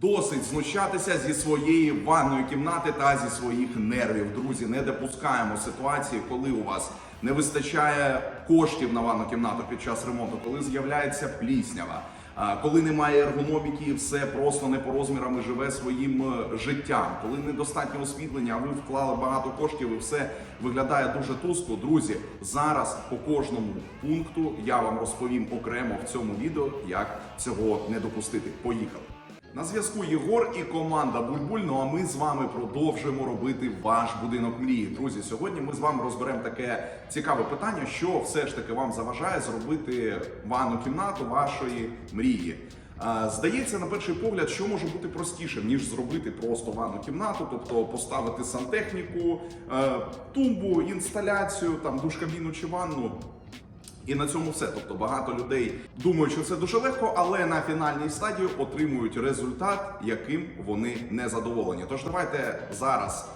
Досить знущатися зі своєї ванної кімнати та зі своїх нервів. Друзі, не допускаємо ситуації, коли у вас не вистачає коштів на ванну кімнату під час ремонту, коли з'являється пліснява. Коли немає ергономіки, і все просто не по розмірам і живе своїм е, життям. Коли недостатньо освітлення, а ви вклали багато коштів і все виглядає дуже тускло. Друзі, зараз по кожному пункту я вам розповім окремо в цьому відео, як цього не допустити. Поїхали. На зв'язку Єгор і команда Бульбуль. Ну а ми з вами продовжуємо робити ваш будинок мрії. Друзі, сьогодні ми з вами розберемо таке цікаве питання, що все ж таки вам заважає зробити ванну кімнату вашої мрії. Здається, на перший погляд, що може бути простішим, ніж зробити просто ванну кімнату, тобто поставити сантехніку, е, тумбу, інсталяцію, там душ-кабіну чи ванну. І на цьому все. Тобто багато людей думають, що це дуже легко, але на фінальній стадії отримують результат, яким вони не задоволені. Тож давайте зараз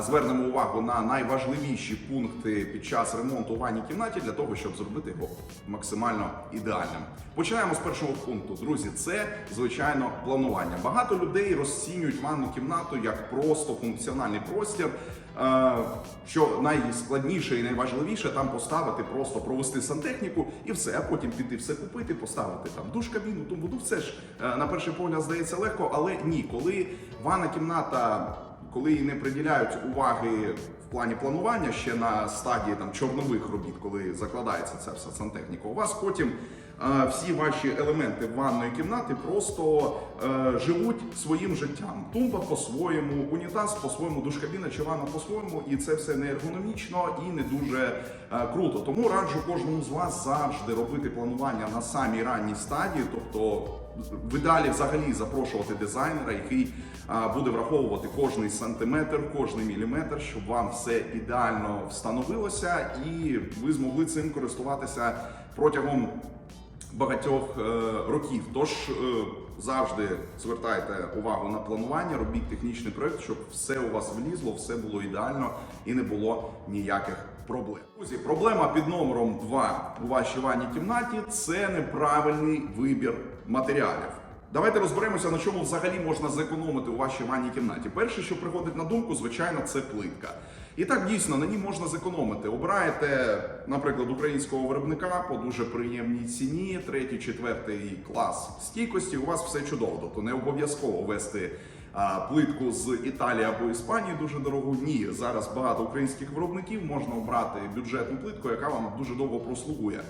звернемо увагу на найважливіші пункти під час ремонту у ванній кімнаті для того, щоб зробити його максимально ідеальним. Починаємо з першого пункту. Друзі, це звичайно планування. Багато людей розцінюють ванну кімнату як просто функціональний простір. Що найскладніше і найважливіше там поставити, просто провести сантехніку і все, а потім піти все купити, поставити там душ, кабіну, тому ну все ж е, на перший погляд здається легко, але ні, коли ванна кімната, коли їй не приділяють уваги в плані планування ще на стадії там чорнових робіт, коли закладається ця вся сантехніка, у вас потім е, всі ваші елементи ванної кімнати просто е, живуть своїм життям. Тумба по-своєму, унітаз по-своєму, душкабіна чи ванна по-своєму, і це все не ергономічно і не дуже е, круто. Тому раджу кожному з вас завжди робити планування на самій ранній стадії, тобто в ідеалі взагалі запрошувати дизайнера, який буде враховувати кожний сантиметр, кожний міліметр, щоб вам все ідеально встановилося, і ви змогли цим користуватися протягом багатьох е, років. Тож е, завжди звертайте увагу на планування, робіть технічний проект, щоб все у вас влізло, все було ідеально і не було ніяких проблем. Друзі, проблема під номером 2 у вашій ванній кімнаті це неправильний вибір матеріалів. Давайте розберемося, на чому взагалі можна зекономити у вашій ванній кімнаті. Перше, що приходить на думку, звичайно, це плитка. І так дійсно на ній можна зекономити. Обираєте, наприклад, українського виробника по дуже приємній ціні, третій, четвертий клас стійкості. У вас все чудово. Тобто не обов'язково вести а, плитку з Італії або Іспанії дуже дорогу. Ні, зараз багато українських виробників можна обрати бюджетну плитку, яка вам дуже довго прослугує.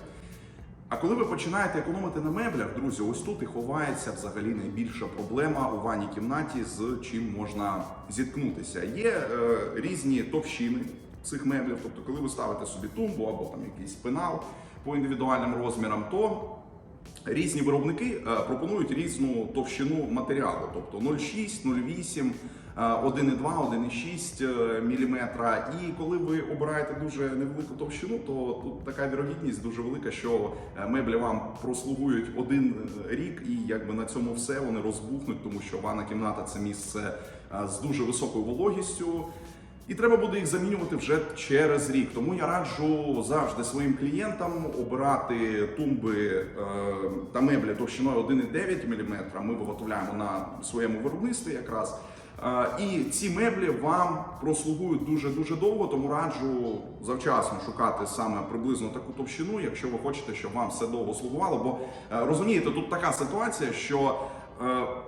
А коли ви починаєте економити на меблях, друзі, ось тут і ховається взагалі найбільша проблема у ванній кімнаті, з чим можна зіткнутися. Є е, різні товщини цих меблів, тобто, коли ви ставите собі тумбу або там якийсь пенал по індивідуальним розмірам, то Різні виробники е, пропонують різну товщину матеріалу, тобто 0,6, 0,8, е, 1,2, 1,6 мм. І коли ви обираєте дуже невелику товщину, то тут така вірогідність дуже велика, що е, меблі вам прослугують один рік, і якби на цьому все вони розбухнуть, тому що ванна кімната це місце е, з дуже високою вологістю. І треба буде їх замінювати вже через рік. Тому я раджу завжди своїм клієнтам обирати тумби е, та меблі товщиною 1,9 мм. Ми виготовляємо на своєму виробництві якраз. І ці меблі вам прослугують дуже дуже довго, тому раджу завчасно шукати саме приблизно таку товщину, якщо ви хочете, щоб вам все довго слугувало. Бо е, розумієте, тут така ситуація, що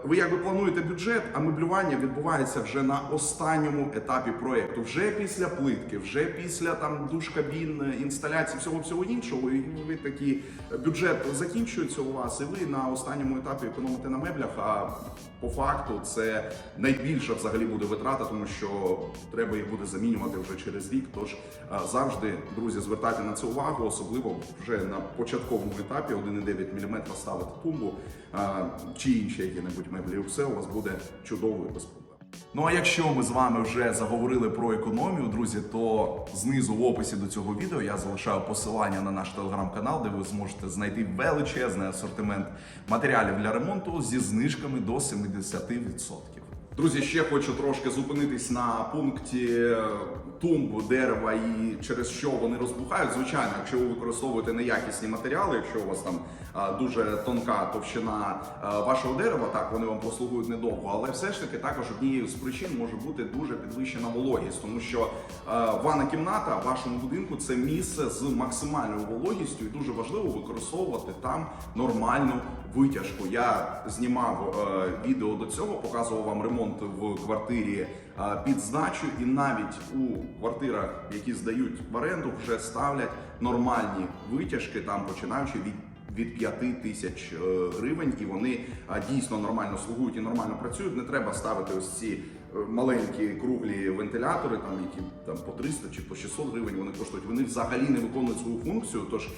Ви якби плануєте бюджет, а меблювання відбувається вже на останньому етапі проекту, вже після плитки, вже після там душ кабін, інсталяції, всього всього іншого. І ви такі бюджет закінчується у вас, і ви на останньому етапі економите на меблях. А по факту це найбільша взагалі буде витрата, тому що треба їх буде замінювати вже через рік. Тож е, завжди, друзі, звертайте на це увагу, особливо вже на початковому етапі 1,9 мм ставити тумбу е, чи інші які-небудь меблі. Все у вас буде чудово і. Ну а якщо ми з вами вже заговорили про економію, друзі, то знизу в описі до цього відео я залишаю посилання на наш телеграм-канал, де ви зможете знайти величезний асортимент матеріалів для ремонту зі знижками до 70%. Друзі, ще хочу трошки зупинитись на пункті тумб дерева і через що вони розбухають. Звичайно, якщо ви використовуєте неякісні матеріали, якщо у вас там дуже тонка товщина вашого дерева, так вони вам послугують недовго. Але все ж таки також однією з причин може бути дуже підвищена вологість, тому що ванна кімната в вашому будинку це місце з максимальною вологістю, і дуже важливо використовувати там нормальну витяжку. Я знімав е, відео до цього, показував вам ремонт в квартирі е, під здачу, і навіть у квартирах, які здають в оренду, вже ставлять нормальні витяжки, там починаючи від. Від 5 тисяч е, гривень, і вони е, дійсно нормально слугують і нормально працюють. Не треба ставити ось ці маленькі круглі вентилятори, там які там по 300 чи по 600 гривень вони коштують. Вони взагалі не виконують свою функцію. Тож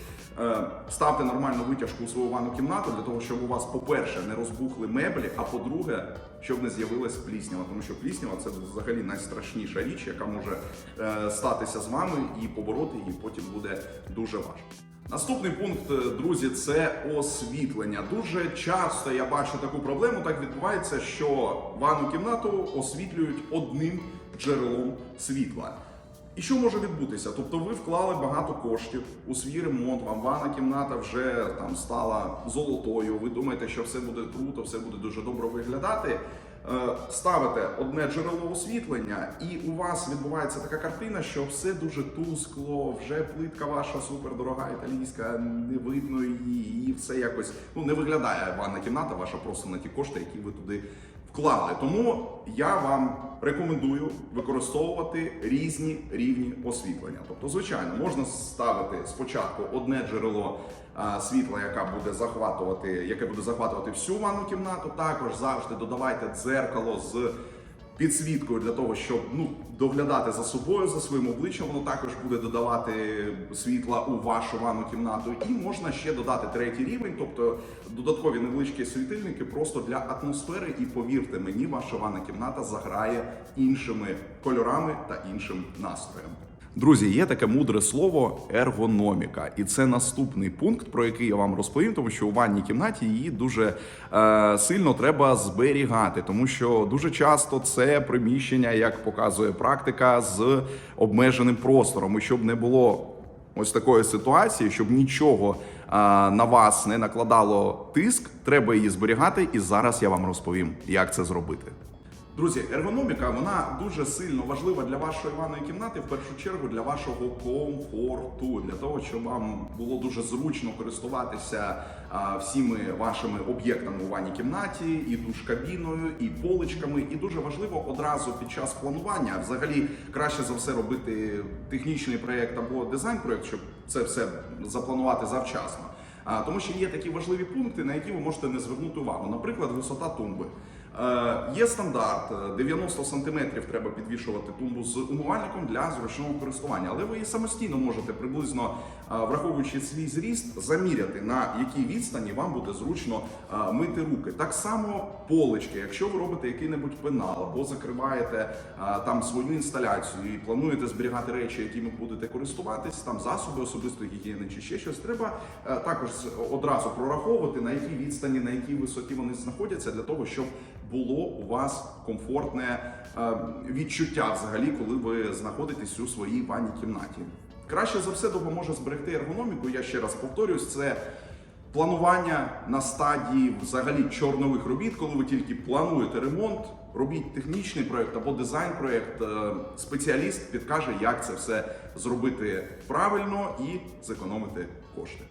е, ставте нормальну витяжку у свою ванну кімнату для того, щоб у вас, по-перше, не розбухли меблі, а по-друге, щоб не з'явилась пліснява. Тому що пліснява це взагалі найстрашніша річ, яка може е, статися з вами і побороти її потім буде дуже важко. Наступний пункт, е, друзі, це освітлення. Дуже часто я бачу таку проблему. Так відбувається, що ванну кімнату освітлюють одним джерелом світла. І що може відбутися? Тобто ви вклали багато коштів у свій ремонт, вам ванна кімната вже там стала золотою. Ви думаєте, що все буде круто, все буде дуже добре виглядати. Е, Ставите одне джерело освітлення, і у вас відбувається така картина, що все дуже тускло, вже плитка ваша супердорога італійська, не видно її, і все якось ну не виглядає ванна кімната ваша просто на ті кошти, які ви туди вклали. Тому я вам рекомендую використовувати різні рівні освітлення. Тобто, звичайно, можна ставити спочатку одне джерело світла, яка буде захватувати, яке буде захватувати всю ванну кімнату. Також завжди додавайте дзеркало з підсвіткою для того, щоб ну доглядати за собою, за своїм обличчям. Воно також буде додавати світла у вашу ванну кімнату. І можна ще додати третій рівень, тобто додаткові невеличкі світильники просто для атмосфери. І повірте мені, ваша ванна кімната заграє іншими кольорами та іншим настроєм. Друзі, є таке мудре слово ергономіка, і це наступний пункт, про який я вам розповім, тому що у ванній кімнаті її дуже е, сильно треба зберігати, тому що дуже часто це приміщення, як показує практика, з обмеженим простором, і щоб не було ось такої ситуації, щоб нічого а, на вас не накладало тиск, треба її зберігати. І зараз я вам розповім, як це зробити. Друзі, ергономіка вона дуже сильно важлива для вашої ванної кімнати, в першу чергу для вашого комфорту, для того, щоб вам було дуже зручно користуватися а, всіми вашими об'єктами у ванній кімнаті, і душ-кабіною, і поличками. І дуже важливо одразу під час планування, взагалі краще за все робити технічний проєкт або дизайн-проєкт, щоб це все запланувати завчасно. А, тому що є такі важливі пункти, на які ви можете не звернути увагу. Наприклад, висота тумби. Е, Є стандарт, е, 90 см треба підвішувати тумбу з умивальником для зручного користування, але ви і самостійно можете приблизно е, враховуючи свій зріст, заміряти на якій відстані вам буде зручно е, мити руки. Так само полички, якщо ви робите який-небудь пенал або закриваєте е, там свою інсталяцію і плануєте зберігати речі, якими будете користуватись, там засоби особистої гігієни чи ще щось, треба е, також одразу прораховувати на якій відстані, на якій висоті вони знаходяться, для того, щоб було у вас комфортне е, відчуття взагалі, коли ви знаходитесь у своїй ванній кімнаті. Краще за все допоможе зберегти ергономіку. Я ще раз повторюсь, це планування на стадії взагалі чорнових робіт, коли ви тільки плануєте ремонт, робіть технічний проект або дизайн-проект. е, Спеціаліст підкаже, як це все зробити правильно і зекономити кошти.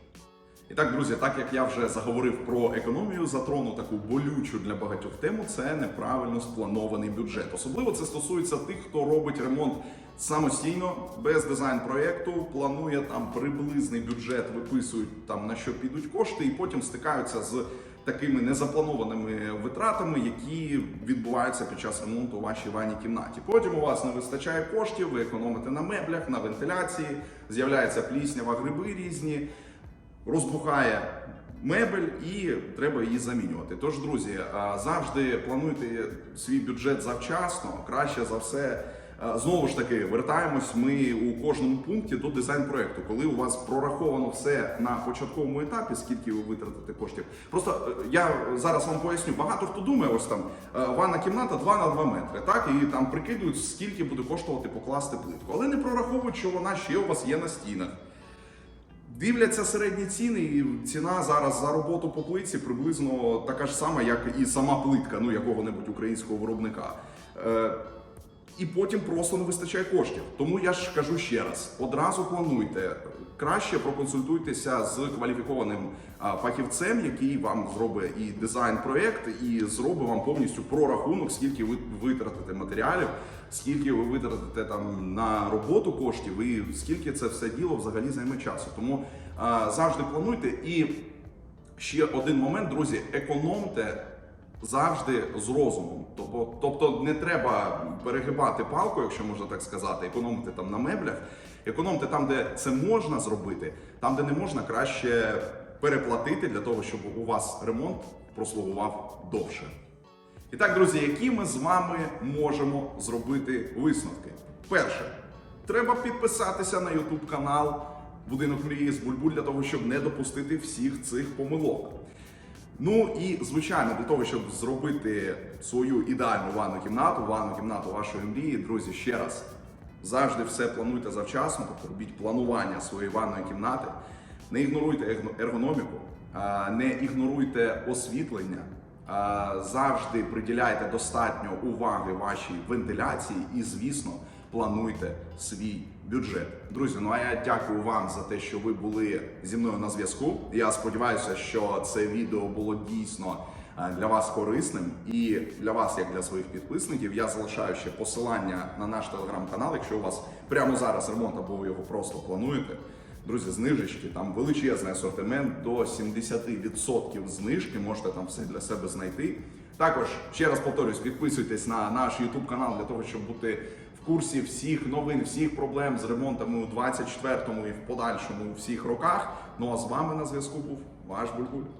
І так, друзі, так як я вже заговорив про економію, затрону таку болючу для багатьох тему, це неправильно спланований бюджет. Особливо це стосується тих, хто робить ремонт самостійно, без дизайн-проєкту, планує там приблизний бюджет, виписують там на що підуть кошти, і потім стикаються з такими незапланованими витратами, які відбуваються під час ремонту у вашій ванній кімнаті. Потім у вас не вистачає коштів, ви економите на меблях, на вентиляції, з'являється пліснява, гриби різні розбухає мебель і треба її замінювати. Тож, друзі, завжди плануйте свій бюджет завчасно. Краще за все Знову ж таки, вертаємось ми у кожному пункті до дизайн-проекту, коли у вас прораховано все на початковому етапі, скільки ви витратите коштів. Просто е, я зараз вам поясню, багато хто думає, ось там е, ванна кімната 2 на 2 метри, так і там прикидують, скільки буде коштувати покласти плитку, але не прораховують, що вона ще у вас є на стінах. Дивляться середні ціни, і ціна зараз за роботу по плитці приблизно така ж сама, як і сама плитка, ну якого-небудь українського виробника. І потім просто не вистачає коштів. Тому я ж кажу ще раз: одразу плануйте. Краще проконсультуйтеся з кваліфікованим фахівцем, який вам зробить і дизайн-проект, і зробить вам повністю прорахунок, скільки ви витратите матеріалів, скільки ви витратите там на роботу коштів, і скільки це все діло взагалі займе часу. Тому завжди плануйте. І ще один момент, друзі, економте завжди з розумом. Тобто, тобто не треба перегибати палку, якщо можна так сказати, економити там на меблях, економте там, де це можна зробити, там, де не можна, краще переплатити для того, щоб у вас ремонт прослугував довше. І так, друзі, які ми з вами можемо зробити висновки? Перше, треба підписатися на YouTube канал Будинок мрії з Бульбуль для того, щоб не допустити всіх цих помилок. Ну і звичайно, для того, щоб зробити свою ідеальну ванну кімнату, ванну кімнату вашої мрії, друзі, ще раз завжди все плануйте завчасно, тобто робіть планування своєї ванної кімнати. Не ігноруйте ергономіку, не ігноруйте освітлення. Завжди приділяйте достатньо уваги вашій вентиляції і, звісно, плануйте свій бюджет. Друзі, ну а я дякую вам за те, що ви були зі мною на зв'язку. Я сподіваюся, що це відео було дійсно е, для вас корисним і для вас, як для своїх підписників. Я залишаю ще посилання на наш телеграм-канал. Якщо у вас прямо зараз ремонт або ви його просто плануєте. Друзі, знижечки, там величезний асортимент до 70% знижки. Можете там все для себе знайти. Також ще раз повторюсь, підписуйтесь на наш YouTube канал для того, щоб бути в курсі всіх новин, всіх проблем з ремонтами у 24-му і в подальшому у всіх роках. Ну а з вами на зв'язку був ваш Бульбуль.